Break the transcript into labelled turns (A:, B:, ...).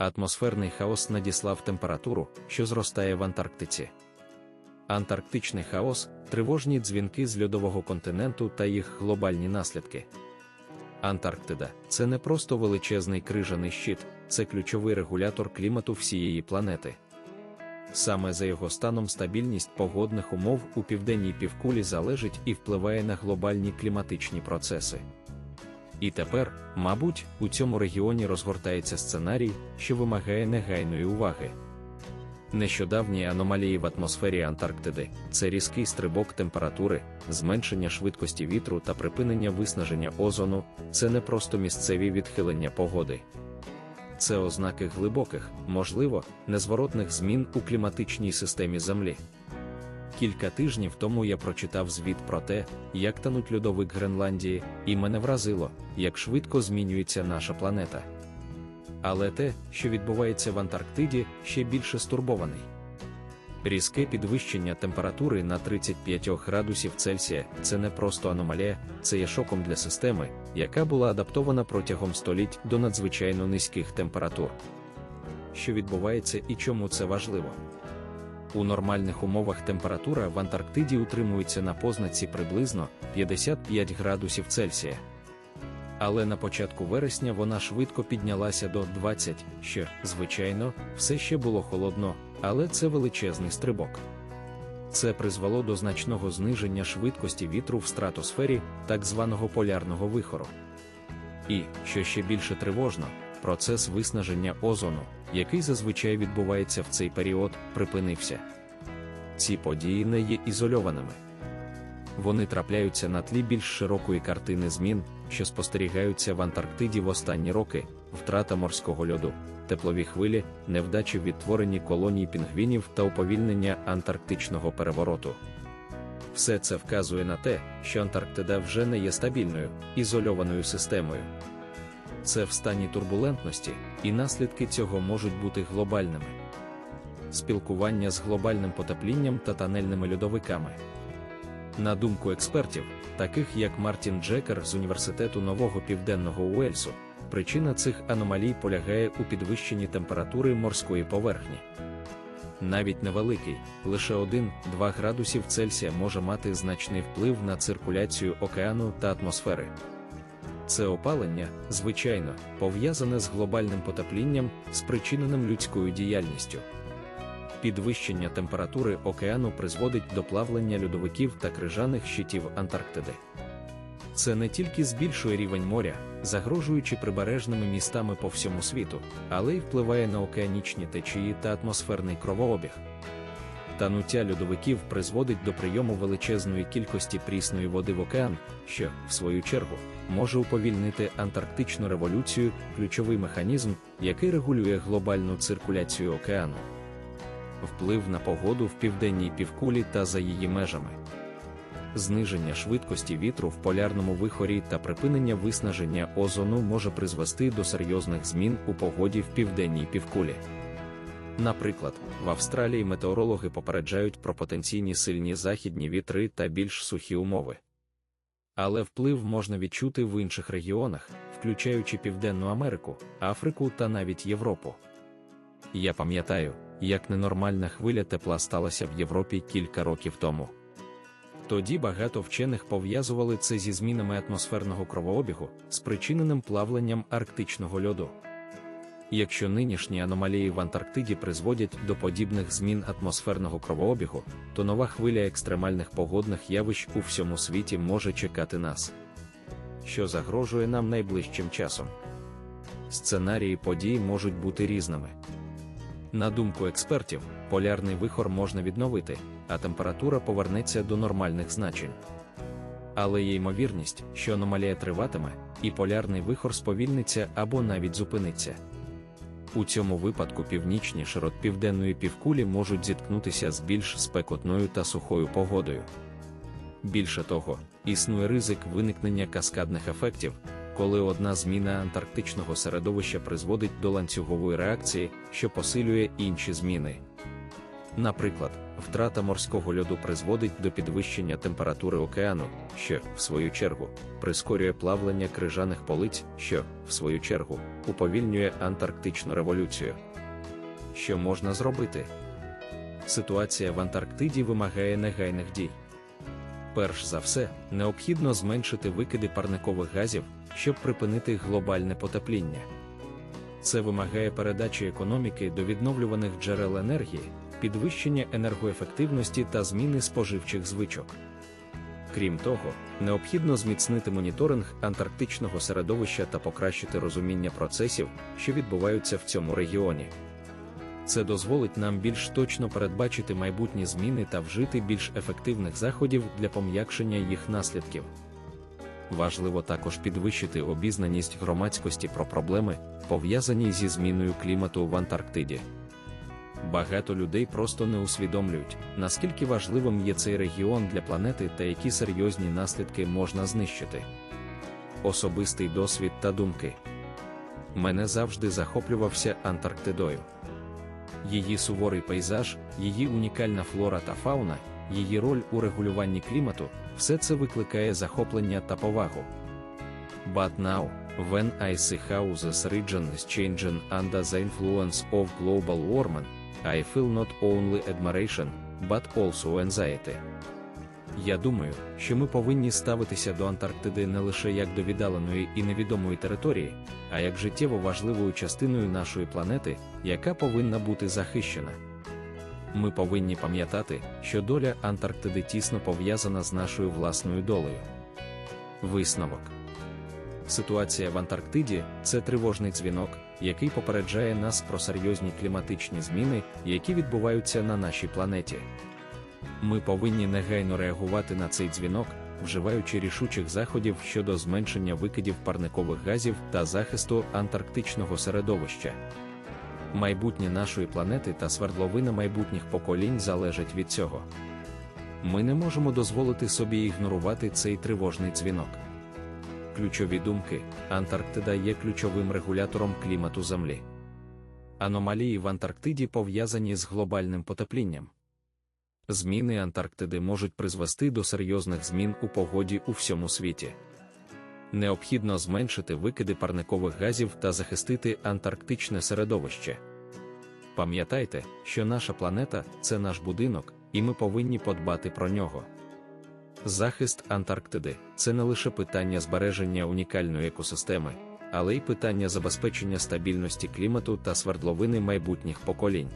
A: Атмосферний хаос надіслав температуру, що зростає в Антарктиці. Антарктичний хаос тривожні дзвінки з льодового континенту та їх глобальні наслідки. Антарктида це не просто величезний крижаний щит, це ключовий регулятор клімату всієї планети. Саме за його станом стабільність погодних умов у південній півкулі залежить і впливає на глобальні кліматичні процеси. І тепер, мабуть, у цьому регіоні розгортається сценарій, що вимагає негайної уваги. Нещодавні аномалії в атмосфері Антарктиди це різкий стрибок температури, зменшення швидкості вітру та припинення виснаження озону це не просто місцеві відхилення погоди. Це ознаки глибоких, можливо, незворотних змін у кліматичній системі Землі. Кілька тижнів тому я прочитав звіт про те, як тануть льодовик Гренландії, і мене вразило, як швидко змінюється наша планета. Але те, що відбувається в Антарктиді, ще більше стурбований. Різке підвищення температури на 35 градусів Цельсія це не просто аномалія, це є шоком для системи, яка була адаптована протягом століть до надзвичайно низьких температур. Що відбувається і чому це важливо? У нормальних умовах температура в Антарктиді утримується на познаці приблизно 55 градусів Цельсія. Але на початку вересня вона швидко піднялася до 20, що, звичайно, все ще було холодно, але це величезний стрибок. Це призвело до значного зниження швидкості вітру в стратосфері, так званого полярного вихору. І, що ще більше тривожно, процес виснаження озону, який зазвичай відбувається в цей період, припинився. Ці події не є ізольованими. Вони трапляються на тлі більш широкої картини змін, що спостерігаються в Антарктиді в останні роки, втрата морського льоду, теплові хвилі, невдачі в відтворенні колоній пінгвінів та уповільнення антарктичного перевороту. Все це вказує на те, що Антарктида вже не є стабільною, ізольованою системою. Це в стані турбулентності, і наслідки цього можуть бути глобальними. Спілкування з глобальним потеплінням та тоннельними льодовиками. На думку експертів, таких як Мартін Джекер з Університету Нового Південного Уельсу, причина цих аномалій полягає у підвищенні температури морської поверхні. Навіть невеликий, лише 1-2 градусів Цельсія може мати значний вплив на циркуляцію океану та атмосфери. Це опалення, звичайно, пов'язане з глобальним потеплінням, спричиненим людською діяльністю. Підвищення температури океану призводить до плавлення льодовиків та крижаних щитів Антарктиди. Це не тільки збільшує рівень моря, загрожуючи прибережними містами по всьому світу, але й впливає на океанічні течії та атмосферний кровообіг. Тануття льодовиків призводить до прийому величезної кількості прісної води в океан, що, в свою чергу, може уповільнити антарктичну революцію, ключовий механізм, який регулює глобальну циркуляцію океану вплив на погоду в південній півкулі та за її межами. Зниження швидкості вітру в полярному вихорі та припинення виснаження озону може призвести до серйозних змін у погоді в південній півкулі. Наприклад, в Австралії метеорологи попереджають про потенційні сильні західні вітри та більш сухі умови. Але вплив можна відчути в інших регіонах, включаючи Південну Америку, Африку та навіть Європу. Я пам'ятаю, як ненормальна хвиля тепла сталася в Європі кілька років тому. Тоді багато вчених пов'язували це зі змінами атмосферного кровообігу, спричиненим плавленням арктичного льоду. Якщо нинішні аномалії в Антарктиді призводять до подібних змін атмосферного кровообігу, то нова хвиля екстремальних погодних явищ у всьому світі може чекати нас. Що загрожує нам найближчим часом? Сценарії подій можуть бути різними. На думку експертів, полярний вихор можна відновити, а температура повернеться до нормальних значень. Але є ймовірність, що аномалія триватиме, і полярний вихор сповільниться або навіть зупиниться. У цьому випадку північні широт південної півкулі можуть зіткнутися з більш спекотною та сухою погодою. Більше того, існує ризик виникнення каскадних ефектів, коли одна зміна антарктичного середовища призводить до ланцюгової реакції, що посилює інші зміни. Наприклад, втрата морського льоду призводить до підвищення температури океану, що, в свою чергу, прискорює плавлення крижаних полиць, що, в свою чергу, уповільнює Антарктичну революцію. Що можна зробити? Ситуація в Антарктиді вимагає негайних дій. Перш за все, необхідно зменшити викиди парникових газів, щоб припинити глобальне потепління. Це вимагає передачі економіки до відновлюваних джерел енергії, підвищення енергоефективності та зміни споживчих звичок. Крім того, необхідно зміцнити моніторинг антарктичного середовища та покращити розуміння процесів, що відбуваються в цьому регіоні. Це дозволить нам більш точно передбачити майбутні зміни та вжити більш ефективних заходів для пом'якшення їх наслідків. Важливо також підвищити обізнаність громадськості про проблеми, пов'язані зі зміною клімату в Антарктиді. Багато людей просто не усвідомлюють, наскільки важливим є цей регіон для планети та які серйозні наслідки можна знищити. Особистий досвід та думки. Мене завжди захоплювався Антарктидою. Її суворий пейзаж, її унікальна флора та фауна, її роль у регулюванні клімату все це викликає захоплення та повагу. But now, when I see how region is changing under the influence of global warming, I feel not only admiration, but also anxiety. Я думаю, що ми повинні ставитися до Антарктиди не лише як до віддаленої і невідомої території, а як життєво важливою частиною нашої планети, яка повинна бути захищена. Ми повинні пам'ятати, що доля Антарктиди тісно пов'язана з нашою власною долею. Висновок Ситуація в Антарктиді це тривожний дзвінок, який попереджає нас про серйозні кліматичні зміни, які відбуваються на нашій планеті. Ми повинні негайно реагувати на цей дзвінок, вживаючи рішучих заходів щодо зменшення викидів парникових газів та захисту антарктичного середовища. Майбутнє нашої планети та свердловина майбутніх поколінь залежать від цього. Ми не можемо дозволити собі ігнорувати цей тривожний дзвінок. Ключові думки: Антарктида є ключовим регулятором клімату Землі. Аномалії в Антарктиді пов'язані з глобальним потеплінням. Зміни Антарктиди можуть призвести до серйозних змін у погоді у всьому світі. Необхідно зменшити викиди парникових газів та захистити антарктичне середовище. Пам'ятайте, що наша планета це наш будинок, і ми повинні подбати про нього. Захист Антарктиди це не лише питання збереження унікальної екосистеми, але й питання забезпечення стабільності клімату та свердловини майбутніх поколінь.